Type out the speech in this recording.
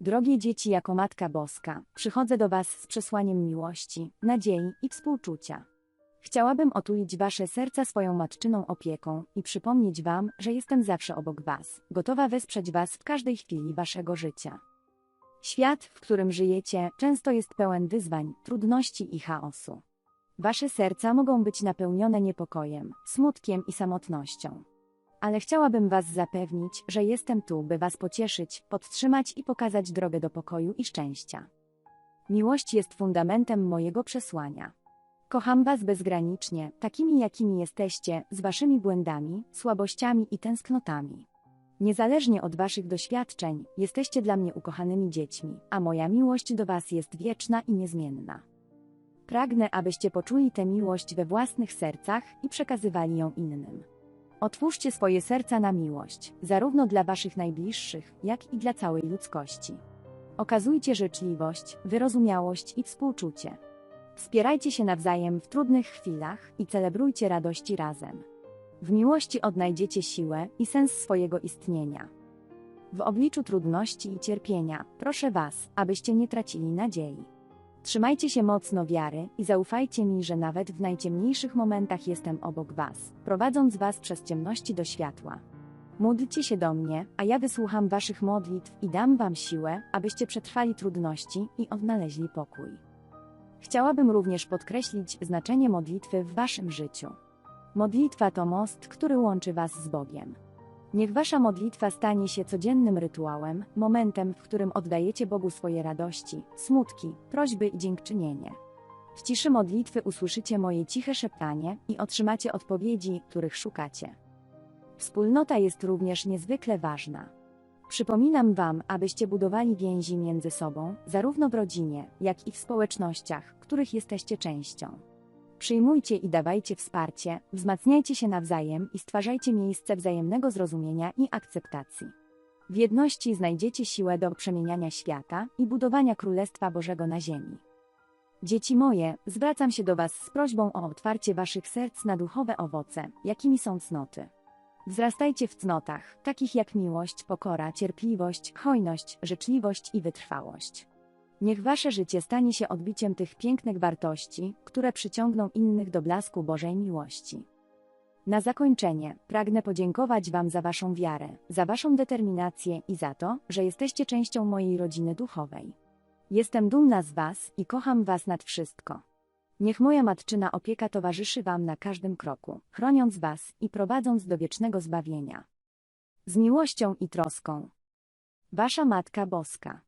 Drogie dzieci, jako Matka Boska, przychodzę do Was z przesłaniem miłości, nadziei i współczucia. Chciałabym otulić Wasze serca swoją matczyną opieką i przypomnieć Wam, że jestem zawsze obok Was, gotowa wesprzeć Was w każdej chwili Waszego życia. Świat, w którym żyjecie, często jest pełen wyzwań, trudności i chaosu. Wasze serca mogą być napełnione niepokojem, smutkiem i samotnością. Ale chciałabym Was zapewnić, że jestem tu, by Was pocieszyć, podtrzymać i pokazać drogę do pokoju i szczęścia. Miłość jest fundamentem mojego przesłania. Kocham Was bezgranicznie, takimi jakimi jesteście, z Waszymi błędami, słabościami i tęsknotami. Niezależnie od Waszych doświadczeń, jesteście dla mnie ukochanymi dziećmi, a moja miłość do Was jest wieczna i niezmienna. Pragnę, abyście poczuli tę miłość we własnych sercach i przekazywali ją innym. Otwórzcie swoje serca na miłość, zarówno dla Waszych najbliższych, jak i dla całej ludzkości. Okazujcie życzliwość, wyrozumiałość i współczucie. Wspierajcie się nawzajem w trudnych chwilach i celebrujcie radości razem. W miłości odnajdziecie siłę i sens swojego istnienia. W obliczu trudności i cierpienia proszę Was, abyście nie tracili nadziei. Trzymajcie się mocno wiary i zaufajcie mi, że nawet w najciemniejszych momentach jestem obok Was, prowadząc Was przez ciemności do światła. Módlcie się do mnie, a ja wysłucham Waszych modlitw i dam Wam siłę, abyście przetrwali trudności i odnaleźli pokój. Chciałabym również podkreślić znaczenie modlitwy w Waszym życiu. Modlitwa to most, który łączy Was z Bogiem. Niech Wasza modlitwa stanie się codziennym rytuałem, momentem, w którym oddajecie Bogu swoje radości, smutki, prośby i dziękczynienie. W ciszy modlitwy usłyszycie moje ciche szeptanie i otrzymacie odpowiedzi, których szukacie. Wspólnota jest również niezwykle ważna. Przypominam Wam, abyście budowali więzi między sobą, zarówno w rodzinie, jak i w społecznościach, których jesteście częścią. Przyjmujcie i dawajcie wsparcie, wzmacniajcie się nawzajem i stwarzajcie miejsce wzajemnego zrozumienia i akceptacji. W jedności znajdziecie siłę do przemieniania świata i budowania Królestwa Bożego na ziemi. Dzieci moje, zwracam się do Was z prośbą o otwarcie Waszych serc na duchowe owoce, jakimi są cnoty. Wzrastajcie w cnotach, takich jak miłość, pokora, cierpliwość, hojność, życzliwość i wytrwałość. Niech wasze życie stanie się odbiciem tych pięknych wartości, które przyciągną innych do blasku Bożej miłości. Na zakończenie pragnę podziękować Wam za Waszą wiarę, za Waszą determinację i za to, że jesteście częścią mojej rodziny duchowej. Jestem dumna z Was i kocham Was nad wszystko. Niech moja matczyna opieka towarzyszy Wam na każdym kroku, chroniąc Was i prowadząc do wiecznego zbawienia. Z miłością i troską. Wasza Matka Boska.